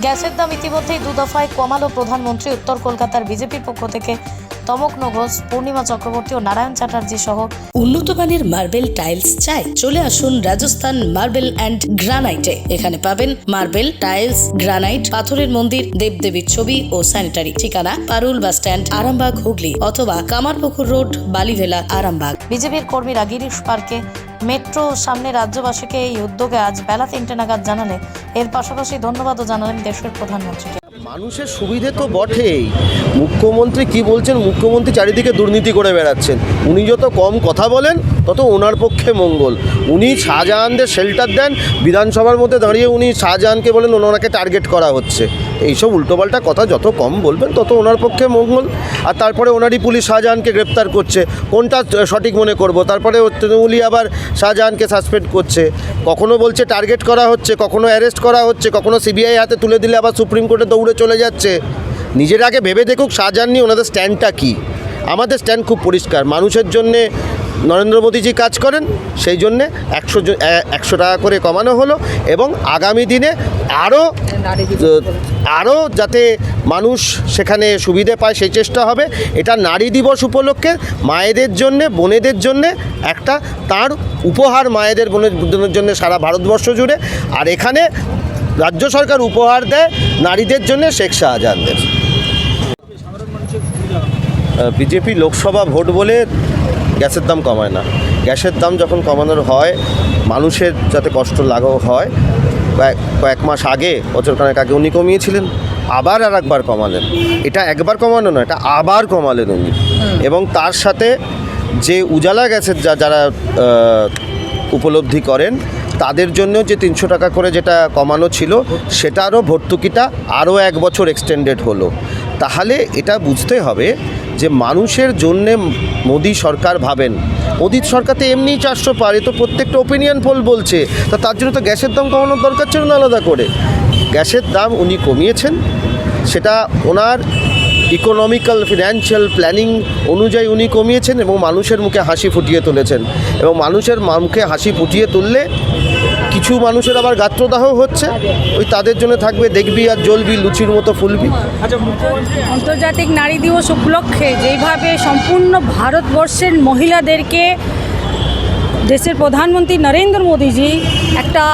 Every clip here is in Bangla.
গ্যাসের দাম ইতিমধ্যেই দু দফায় কমালো প্রধানমন্ত্রী উত্তর কলকাতার বিজেপির পক্ষ থেকে। তমকন ঘোষ পূর্ণিমা চক্রবর্তী ও নারায়ণ চ্যাটার্জি সহ উন্নত মানের মার্বেল টাইলস চাই। চলে আসুন রাজস্থান মার্বেল অ্যান্ড গ্রানাইটে। এখানে পাবেন মার্বেল টাইলস গ্রানাইট পাথরের মন্দির দেবদেবীর ছবি ও স্যানিটারি। ঠিকানা পারুল বাস স্ট্যান্ড আরামবাগ হুগলি অথবা কামারপুকুর রোড বালিভেলা আরামবাগ। বিজেপির কর্মীরা গিরিশ পার্কে মেট্রো সামনে রাজ্যবাসীকে এই উদ্যোগে আজ বেলা তিনটে নাগাদ জানালে। এর পাশাপাশি ধন্যবাদও জানালেন দেশের প্রধানমন্ত্রীকে। মানুষের সুবিধে তো বটেই। মুখ্যমন্ত্রী কি বলছেন? মুখ্যমন্ত্রী চারিদিকে দুর্নীতি করে বেড়াচ্ছেন। উনি যত কম কথা বলেন, তত ওনার পক্ষে মঙ্গল। উনি শাহজাহানদের শেল্টার দেন। বিধানসভার মধ্যে দাঁড়িয়ে উনি শাহজাহানকে বলেন, ওনাকে টার্গেট করা হচ্ছে। এইসব উল্টোপাল্টা কথা যত কম বলবেন, তত ওনার পক্ষে মঙ্গল। আর তারপরে ওনারই পুলিশ শাহজাহানকে গ্রেপ্তার করছে। কোনটা সঠিক মনে করব? তারপরে তৃণমূলই আবার শাহজাহানকে সাসপেন্ড করছে। কখনো বলছে টার্গেট করা হচ্ছে, কখনো অ্যারেস্ট করা হচ্ছে, কখনো সিবিআই হাতে তুলে দিলে আবার সুপ্রিম কোর্টে দৌড়ে চলে যাচ্ছে। নিজের আগে ভেবে দেখুক শাহজাহান নিয়ে ওনাদের স্ট্যান্ডটা কী। আমাদের স্ট্যান্ড খুব পরিষ্কার। মানুষের জন্যে নরেন্দ্র মোদীজি কাজ করেন, সেই জন্যে একশো একশো টাকা করে কমানো হলো এবং আগামী দিনে আরও আরও যাতে মানুষ সেখানে সুবিধে পায় সেই চেষ্টা হবে। এটা নারী দিবস উপলক্ষে মায়েদের জন্যে, বোনেদের জন্যে একটা তার উপহার মায়েদের বোনের জন্য সারা ভারতবর্ষ জুড়ে। আর এখানে রাজ্য সরকার উপহার দেয় নারীদের জন্য শেখ শাহজাহানদের। বিজেপি লোকসভা ভোট বলে গ্যাসের দাম কমায় না। গ্যাসের দাম যখন কমানোর হয় মানুষের যাতে কষ্ট লাঘব হয় কয়েক কয়েক মাস আগে বছর খানেক আগে উনি কমিয়েছিলেন আবার আর একবার কমালেন। এটা একবার কমানো না এটা আবার কমালেন উনি। এবং তার সাথে যে উজালা গ্যাসের যা যারা উপলব্ধি করেন তাদের জন্য যে তিনশো টাকা করে যেটা কমানো ছিল সেটারও ভর্তুকিটা আরও এক বছর এক্সটেন্ডেড হলো। তাহলে এটা বুঝতে হবে যে মানুষের জন্যে মোদী সরকার ভাবেন। মোদী সরকার তো এমনিই চারশো পারে, তো প্রত্যেকটা ওপিনিয়ন পোল বলছে। তা তার জন্য তো গ্যাসের দাম কমানোর দরকার ছিল না আলাদা করে। গ্যাসের দাম উনি কমিয়েছেন। সেটা ওনার ইকোনমিক্যাল ফিনান্সিয়াল প্ল্যানিং অনুযায়ী উনি কমিয়েছেন এবং মানুষের মুখে হাসি ফুটিয়ে তুলেছেন। এবং মানুষের মুখে হাসি ফুটিয়ে তুললে কিছু মানুষের আবার গাত্রদাহ হচ্ছে। ওই তাদের জন্য থাকবে দেখবি আর জ্বলবি লুচির মতো ফুলবি। আন্তর্জাতিক নারী দিবস উপলক্ষে যেইভাবে সম্পূর্ণ ভারতবর্ষের মহিলাদেরকে দেশের প্রধানমন্ত্রী নরেন্দ্র মোদীজি একটা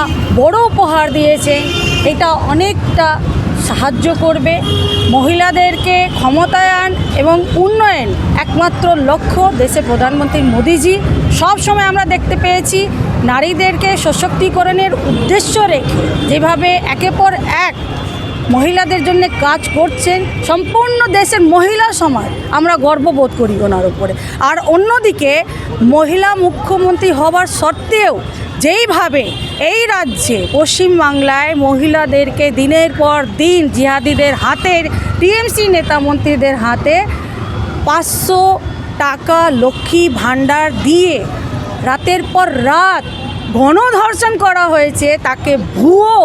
বড় উপহার দিয়েছে, এটা অনেকটা সাহায্য করবে। মহিলাদেরকে ক্ষমতায়ন এবং উন্নয়ন একমাত্র লক্ষ্য দেশের প্রধানমন্ত্রী মোদীজি। সবসময় আমরা দেখতে পেয়েছি নারীদেরকে সশক্তিকরণের উদ্দেশ্য রেখে যেভাবে একে পর এক মহিলাদের জন্য কাজ করছেন, সম্পূর্ণ দেশের মহিলা সমাজ, আমরা গর্ববোধ করি ওনার উপরে। আর অন্যদিকে, মহিলা মুখ্যমন্ত্রী হবার সত্ত্বেও যেইভাবে এই রাজ্যে পশ্চিমবাংলায় মহিলাদেরকে দিনের পর দিন জিহাদিদের হাতের টিএমসি নেতা মন্ত্রীদের হাতে পাঁচশো টাকা লক্ষ্মী ভাণ্ডার দিয়ে রাতের পর রাত গণধর্ষণ করা হয়েছে, তাকে ভুয়ো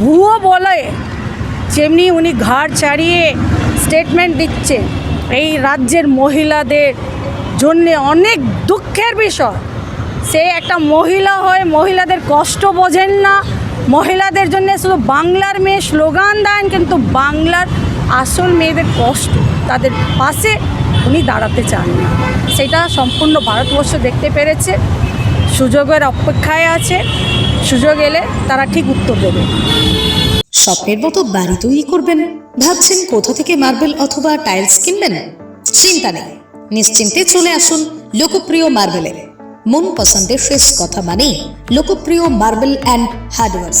ভুয়ো বলে। যেমনি উনি ঘাড় ছাড়িয়ে স্টেটমেন্ট দিচ্ছে, এই রাজ্যের মহিলাদের জন্যে অনেক দুঃখের বিষয়। সে একটা মহিলা হয়ে মহিলাদের কষ্ট বোঝেন না, মহিলাদের জন্য শুধু বাংলার মেয়ে স্লোগান দেন, কিন্তু বাংলার আসল মেয়েদের কষ্ট, তাদের পাশে উনি দাঁড়াতে চান না। সেটা সম্পূর্ণ ভারতবর্ষ দেখতে পেরেছে, সুযোগের অপেক্ষায় আছে, সুযোগ এলে তারা ঠিক উত্তর দেবে। স্বপ্নের মতো বাড়ি তৈরি করবেন, ভাবছেন কোথা থেকে মার্বেল অথবা টাইলস কিনবেন? চিন্তা নেই, নিশ্চিন্তে চলে আসুন লোকপ্রিয় মার্বেলের। মন পছন্দের শেষ কথা মানেই লোকপ্রিয় মার্বেল অ্যান্ড হার্ডওয়ার্স।